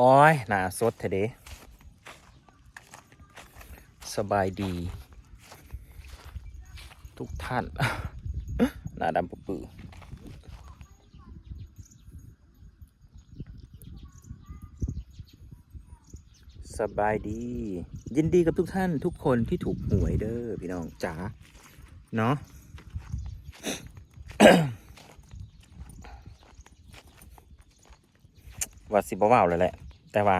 โอ้ยหนาสดเถอะเดสบายดี ทุกท่าน หนาดำปื้อสบายดี ยินดีกับทุกท่านทุกคนที่ถูกหวยเด้อพี่น้องจ๋าเนาะว่าสิบ่าวเลยแหละ แต่ว่า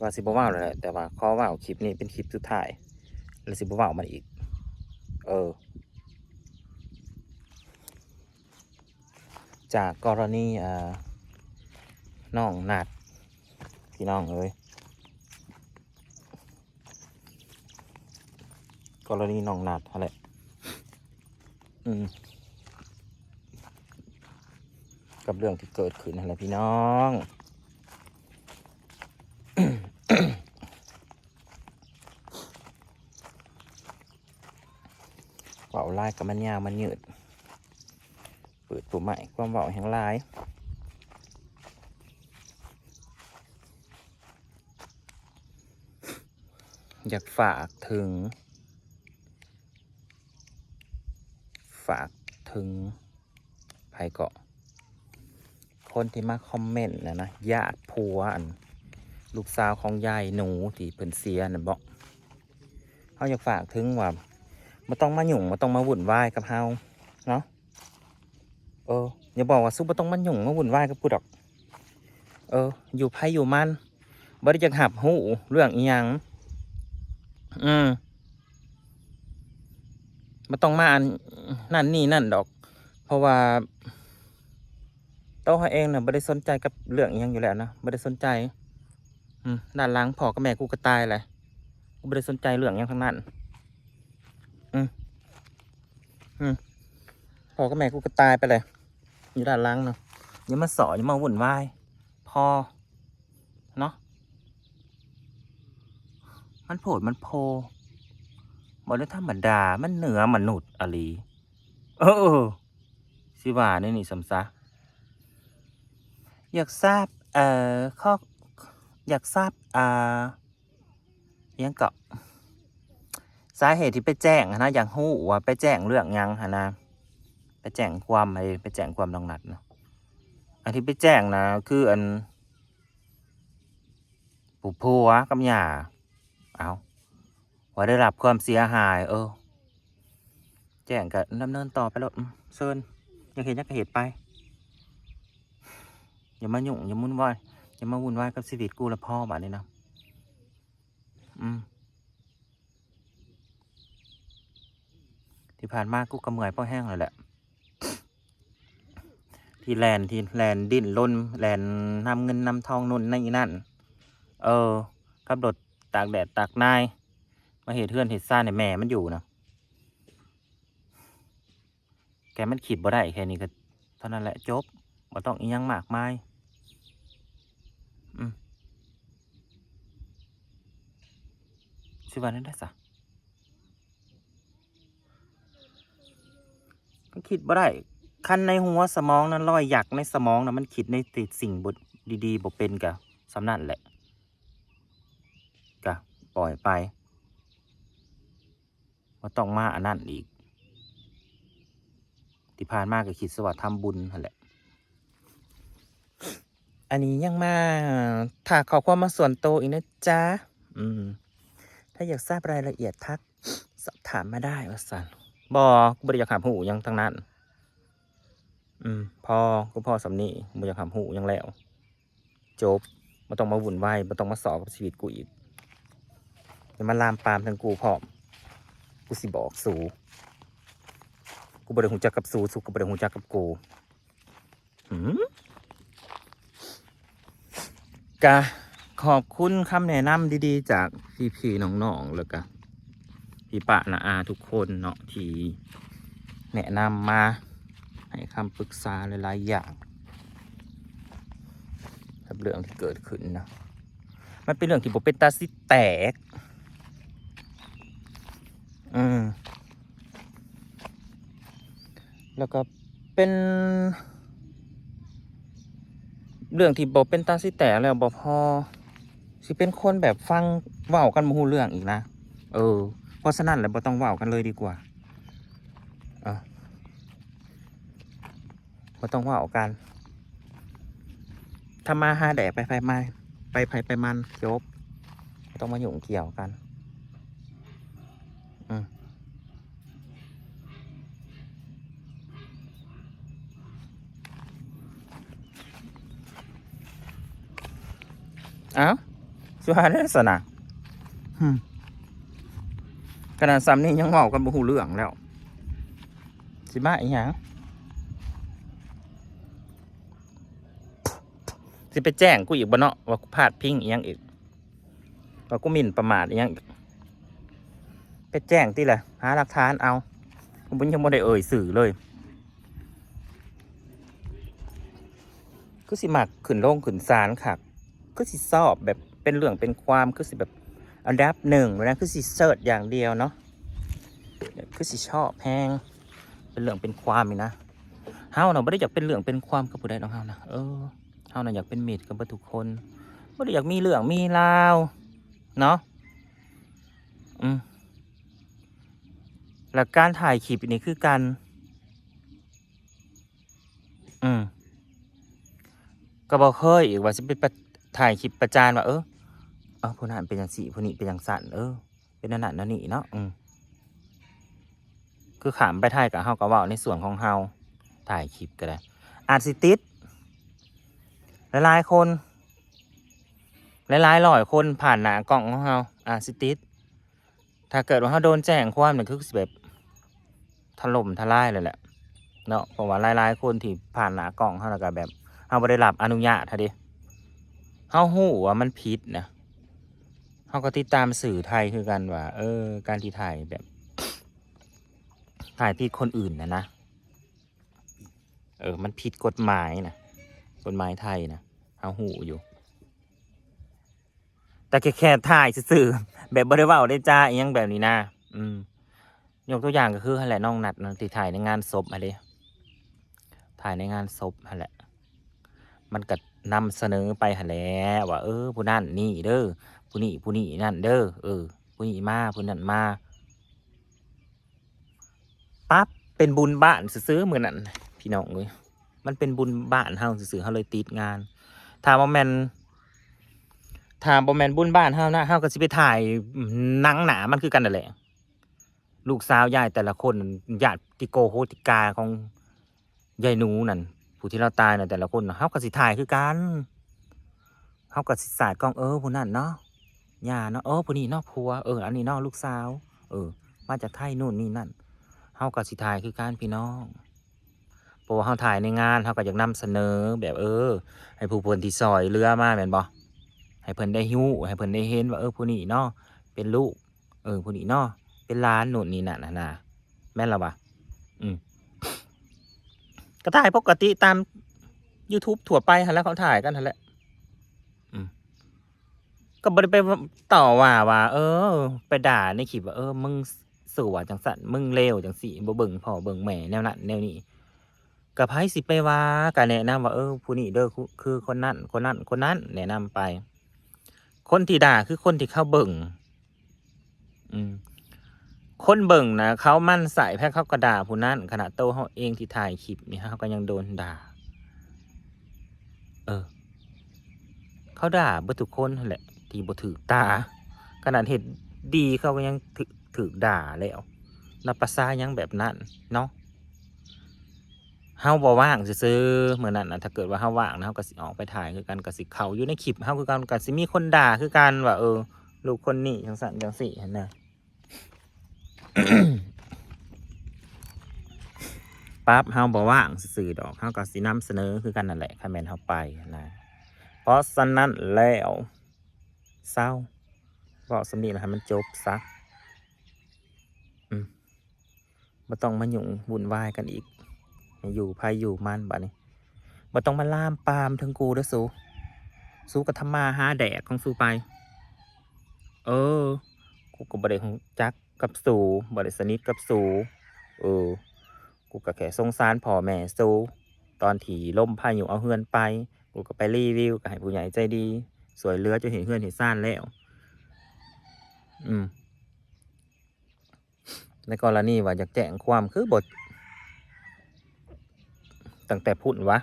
ว่าสิบว่าวเลยแต่ว่าข้อว่าวคลิปนี้เป็นคลิปสุดท้ายแล้วสิบว่าวมันอีก เออ จากกรณีอ่าน้องนัดพี่น้องเอ้ยกรณีน้องนัดอะไรอืม กับเรื่องที่เกิดขึ้นนั่นแหละพี่น้องเว่าไล่กับมันยาวมันยืด เปิดตัวใหม่ความเว่าแห่งลายอยากฝากถึง ฝากถึงไผเกาะ คนที่มาคอมเมนต์นะนะญาติผัวอันลูกสาวของยายหนูที่เพิ่นเสียนะบอกเขาอยากฝากถึงว่าไม่ต้องมาหยุ่งไม่ต้องมาวุ่นวายกับเฮาเนาะเอออย่าบอกว่าซุปไม่ต้องมาหยุ่งมาวุ่นวายกับกูดอก เออ อยู่ไพ่อยู่มันบ่ได้จะหับหูเรื่องอีหยังอืมไม่ต้องมาอันนั่นนี่นั่นดอก เพราะว่า โต้เขาเองเนี่ยไม่ได้สนใจกับเรื่องอหยังอยู่แล้วนะไม่ได้สนใจอืมด้านหลังพอกับแม่กูก็ตายเลยกูไม่ได้สนใจเรื่องอหยังทั้งนั้นอืมอืมพอกับแม่กูก็ตายไปเลยอยู่ด้านหลังเนาะอย่ามาสอนอย่ามาวุ่นวายพอเนาะมันโผดมันโพบอกได้ธรรมดามันเหนือมนุษย์อะลีเออสิว่านี่นี่สำซะ อยากทราบ เอ่อข้ออยากทราบ อ่ายังเกาะสาเหตุที่ไปแจ้งนะอย่างหู้ว่าไปแจ้งเรื่องยังฮะนะไปแจ้งความอะไปแจ้งความลองนัดเนาะอันที่ไปแจ้งนะคืออันผู้ผัวกับหย่าเอาว่าได้รับความเสียหาย เออ แจ้งกับดำเนินต่อไปแล้วเชิญอยังเห็นยังเหตุไป อย่ามายุ่งอย่ามุ่นวายอย่ามาวุ่นวายกับชีวิตกูและพ่อแบบนี้นะอืมที่ผ่านมากูกระเมื่อยเพ่อแห้งเลยแหละ ที่แลนที่แลนดิ้นล้นแลนนำเงินนำทองนุ่นนี่นั่น เออขับรถตากแดดตากนายมาเหตุเทือนเหตุซ่านในแม่มันอยู่นะแกมันขีดบ่ได้แค่นี้ก็เท่านั้นแหละจบบ่ต้องอียังมากมาย อืม สิวันนั้นได้สะมันคิดบ่ได้คันในหัวสมองนั้นรอยหยักในสมองนะมันคิดในติดสิ่งบดดีๆบ่เป็นกะสำนั่นแหละกะปล่อยไปว่าต้องมาอันนั้นอีก ที่ผ่านมาก็คิดสวัสดิ์ทำบุญนั่นแหละ อันนี้ยังมาถากขอความมาส่วนโตอีกนะจ๊ะ อืม ถ้าอยากทราบรายละเอียดทัก สอบถามมาได้ว่าสันบอกูบริยากถามหูยังทั้งนั้น อืมพอกูพอสำนีบริยากถามหูยังแล้ว จบมาต้องมาวุ่นวายมาต้องมาสอบกับชีวิตกูอีกอย่ามาลามปามทั้งกูพร้อม กูสิบอกสูกูบริหูจักกับสูสูกูบริหูจักกับกูหืมกะ ขอบคุณคำแนะนำดีๆ จากพี่ๆน้องๆแล้วก็พี่ปะนาอาทุกคนเนาะที่แนะนำมาให้คำปรึกษาหลายๆอย่างกับเรื่องที่เกิดขึ้นนะมันเป็นเรื่องที่ผมเป็นตาสิแตก อืม แล้วก็เป็น เรื่องที่บอกเป็นตาสิแต่แล้วบอพอ สิเป็นคนแบบฟังเว้ากันบ่ฮู้เรื่องอีกนะเออ เพราะฉะนั้นแล้วบ่ต้องเว้ากันเลยดีกว่าเออบ่ต้องเว้ากันทำมาหาแดกไปไปมาไปไปไปมันจบต้องมาหยุ่งเกี่ยวกัน อืมอ้า สุฮาได้สนะหึมขนาดซ้ำนี่ยังเมากันบ่หูเรื่องแล้ว สิบ้าอีหยังสิไปแจ้งกูอีกบ่เนาะว่ากูพลาดพิงอีหยังอีกว่ากูหมิ่นประมาทอีหยังอีกไปแจ้งที่แหละหาหลักฐานเอากูบ่ยังบ่ได้เอ่ยสื่อเลยคือสิมักขึ้นโรงขึ้นศาลค่ะคือสิสอบแบบ เป็นเรื่องเป็นความคือสิแบบอันดับหนึ่งนะคือสิเสิร์ชอย่างเดียวเนาะคือสิชอบแพงเป็นเรื่องเป็นความนี่นะเฮาเนาะไม่ได้อยากเป็นเรื่องเป็นความกับผู้ใดน้องเฮานะเออเฮาน่ะอยากเป็นมิตรกับทุกคนไม่ได้อยากมีเรื่องมีราวเนาะอืมหลักการถ่ายคลิปนี่คือการอืมก็บอกเคยอีกว่าจะไปถ่ายคลิปประจานว่าเออ เออผู้นั้นเป็นอย่างสีผู้นี้เป็นอย่างสั่นเออ เป็นนั่นนั่นนั่นนี่เนาะอืมคือขามไปถ่ายกับเฮาก็เว่าในส่วนของเฮาถ่ายคลิปก็ได้อาจสิติดหลายๆคนหลายๆร้อยคนผ่านหน้ากล่องของเฮาอาจสิติดถ้าเกิดว่าเฮาโดนแจ้งความมันคือแบบถล่มทลายเลยแหละเนาะเพราะว่าหลายๆคนที่ผ่านหน้ากล่องเฮาแล้วก็แบบเฮาบ่ได้รับอนุญาตฮะดิเฮาฮู้ว่ามันผิดนะ เฮาก็ติดตามสื่อไทยคือกันว่า เออ การที่ถ่ายแบบ ถ่ายผิดคนอื่นนะนะ เออ มันผิดกฎหมายนะกฎหมายไทยนะเฮาฮู้อยู่ แต่แค่แค่ถ่ายซื่อแบบบ่ได้เว้าได้จ้าอีหยังแบบนี้นะอืมยกตัวอย่างก็คือแหละน้องนัดนะที่ถ่ายในงานศพอะเด้ถ่ายในงานศพแหละ มันก็นำเสนอไปแหล้วว่าเออผู้นั่นนี่เด้อ ผู้นี้ผู้นี้นั่นเด้อเออผู้นี้มาผู้นั้นมาปั๊บเป็นบุญบ้านซื้อเหมือนนั่นพี่น้องเลยมันเป็นบุญบ้านเฮาซื้อเฮาเลยติดงานถามว่าแมนถามบ่แมนบุญบ้านเฮานะเฮาก็สิไปถ่ายหนังหนามันคือกันนั่นแหละ ลูกสาวยายแต่ละคนญาติโกโหติกาของยายหนูนั่นผู้ที่เราตายน่ะแต่ละคนเฮาก็สิถ่ายคือกันเฮาก็สิสาดกล้องเออผู้นั้นเนาะ ยาเนาะเออผู้นี้นาะผัวเอออันนี้นาะลูกสาว เออ มาจากไทยนู่นนี่นั่นเฮาก็สิถ่ายคือกันพี่น้องเพราะว่าเฮาถ่ายในงานเฮาก็อยากนำเสนอแบบเออ ให้ผู้เพิ่นที่ซอยเรือมาแม่นบ่ให้เพิ่นได้ฮู้ให้เพิ่นได้เห็นว่าเออผู้นี้เนาะเป็นลูก เออผู้นี้เนาะเป็นล้านนู่นนี่นั่นน่ะนะแม่นและวะอืมก็ถ่ายปกติตาม YouTube ถั่วไปหันแล้วเขาถ่ายกันหันแหละอืม ก็บริไปต่อว่าว่า เออ ไปด่าในคลิปว่าเออ มึงสัวจังสันมึงเลวจังสี่บ่เบิ่งพ่อเบิ่งแม่แนวนั้นแนวนี้กับไผสิไปว่าก็แนะนำว่าเออผู้นี้เด้อคือคนนั้นคนนั้นคนนั้นแนะนำไป คนที่ด่าคือคนที่เข้าเบิ่งอืมคนเบิ่งนะเขามั่นใส่แพ้เขาก็ด่าผู้นั้นขณะโตเขาเองที่ถ่ายคลิปนี่เขาก็ยังโดนด่า เออ เขาด่าเบ่ทุกคนแหละ ที่บ่ถือตา ขนาดเหตุดีเขาก็ยังถือถือด่าแล้วนับภาษายังแบบนั้นเนาะเฮาบ่ว่างซื่อเหมือนนั้นนะถ้าเกิดว่าเฮาว่างนะเฮาก็สิออกไปถ่ายคือกันก็สิเขาอยู่ในคลิปเฮาคือกันก็สิมีคนด่าคือกันว่าเออ ลูกคนนี้จังซั่นจังซี่หั่นน่ะปั๊บเฮาบ่ว่างสื่อดอกเฮาก็สินำเสนอคือกันนั่นแหละคันแม่นเฮาไปนะเพราะฉะนั้นแล้ว เศร้าบอกสำนีแล้วให้มันจบซะอืมบ่ต้องมาหยุ่งวุ่นวายกันอีก อยู่ภายอยู่มันบัดนี้บ่ต้องมาล่ามปามถึงกูด้อสูสู้ก็ทำมาหาแดกของสู้ไป เออ กูก็บ่ได้รู้จักกับสูบ่ได้สนิทกับสูเออ กูก็แค่สงสารพ่อแม่สูตอนที่ล่มพายุเอาเฮือนไป กูก็ไปรีวิวก็ให้ผู้ใหญ่ใจดี สวยเลือจนเห็นเพื่อนเห็นซ่านแล้ว อืมในกรณีว่าอยากแจ้งความคือบทตั้งแต่พุ่นวะ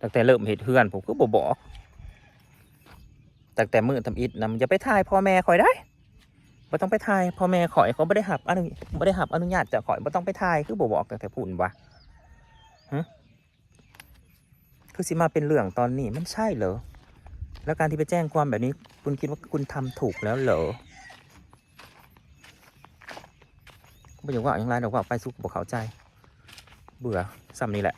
ตั้งแต่เริ่มเหตุเพื่อนผมก็บบอกตั้งแต่มือทำอิฐนำอย่าไปถ่ายพ่อแม่คอยได้ไม่ต้องไปถ่ายพ่อแม่ข่อยเขาไม่ได้หับอนุไม่ได้หับอนุญาตจากข่อยไม่ต้องไปถ่ายคือบอกตั้งแต่พุ่นวะฮะคือสิมาเป็นเรื่องตอนนี้มันใช่เหรอ แล้วการที่ไปแจ้งความแบบนี้ คุณคิดว่าคุณทำถูกแล้วเหรอไม่อยากว่าอย่างไรดอกว่าไปสู้กับเขาใจ เบื่อซ้ำนี่แหละ